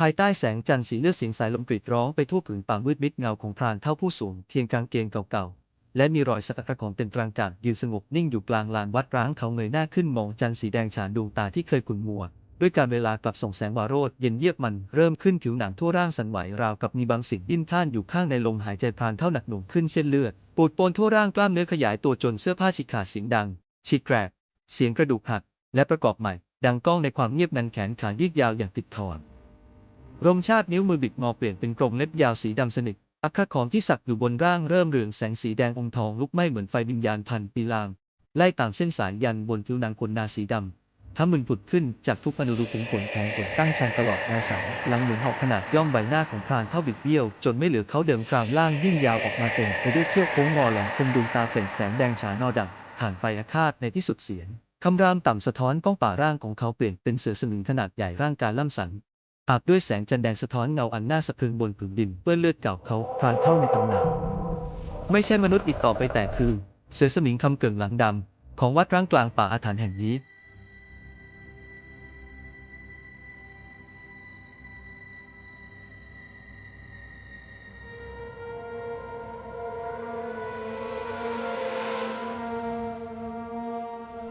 ภายใต้แสงจันทร์สีเลือดเสียงสายลมกรีดร้องไปทั่วผืนป่ามืดมิดเงาของพรานเท่าผู้สูงเพียงกางเกงเก่าๆ และมีรอยสักกระของเต็นตรังกายืนสงบนิ่งอยู่กลางลานวัดร้างเขาเงยหน้าขึ้นมองจันทร์สีแดงฉานดวงตาที่เคยขุ่นมัว ด้วยการเวลากลับส่องแสงวาโรดเย็นเยียบมันเริ่มขึ้นผิวหนังทั่วร่างสั่นไหวราวกับมีบางสิ่งดิ้นพล่านอยู่ข้างในลมหายใจพรานเท่าหนักหน่วงขึ้นเส้นเลือดปูดปนทั่วร่างกล้ามเนื้อขยายตัวจนเสื้อผ้าฉีกขาดเสียงดังฉีกแกรกเสียงกระดูกหักและประกอบใหม่ ดังก้องในความเงียบนั้นแขนขายืดยาวอย่างปิดทอน รมชาตินิ้วมือบิดงอเปลี่ยนเป็นกรงเล็บยาวสีดำสนิท อัครขอมที่สักอยู่บนร่างเริ่มเรืองแสงสีแดงองทองลุกไหม้เหมือนไฟวิญญาณพันปีลาม ไล่ตามเส้นสายยันบนผิวหนังขนนาสีดำทั้งมึนผุดขึ้นจากทุกอนุรูขุมขนของขนตั้งชันตลอดแนวสันหลังหมุนหอกขนาดย่อมใบหน้าของพรานเท่าบิดเบี้ยว จนไม่เหลือเขาเดิมกรามล่างยิ่งยาวออกมาเต็มไปด้วยเขี้ยวโค้งงอแหลมคมดวงตาเปล่งแสงแดงฉานอดับผ่านไฟอาฆาตในที่สุดเสียงคำรามต่ำสะท้อนก้องป่าร่างของเขาเปลี่ยนเป็นเสือสมิงขนาดใหญ่ร่างกายล่ำสัน อาบด้วยแสงจันทร์แดงสะท้อนเงาอันน่าสะพรึงบนผืนดินเปื้อนเลือดเก่าเขาพรานเท่าในตำนานไม่ใช่มนุษย์อีกต่อไปแต่คือ เสือสมิงคำเกิ่งหลังดำของวัดร้างกลางป่าอาถรรพ์แห่งนี้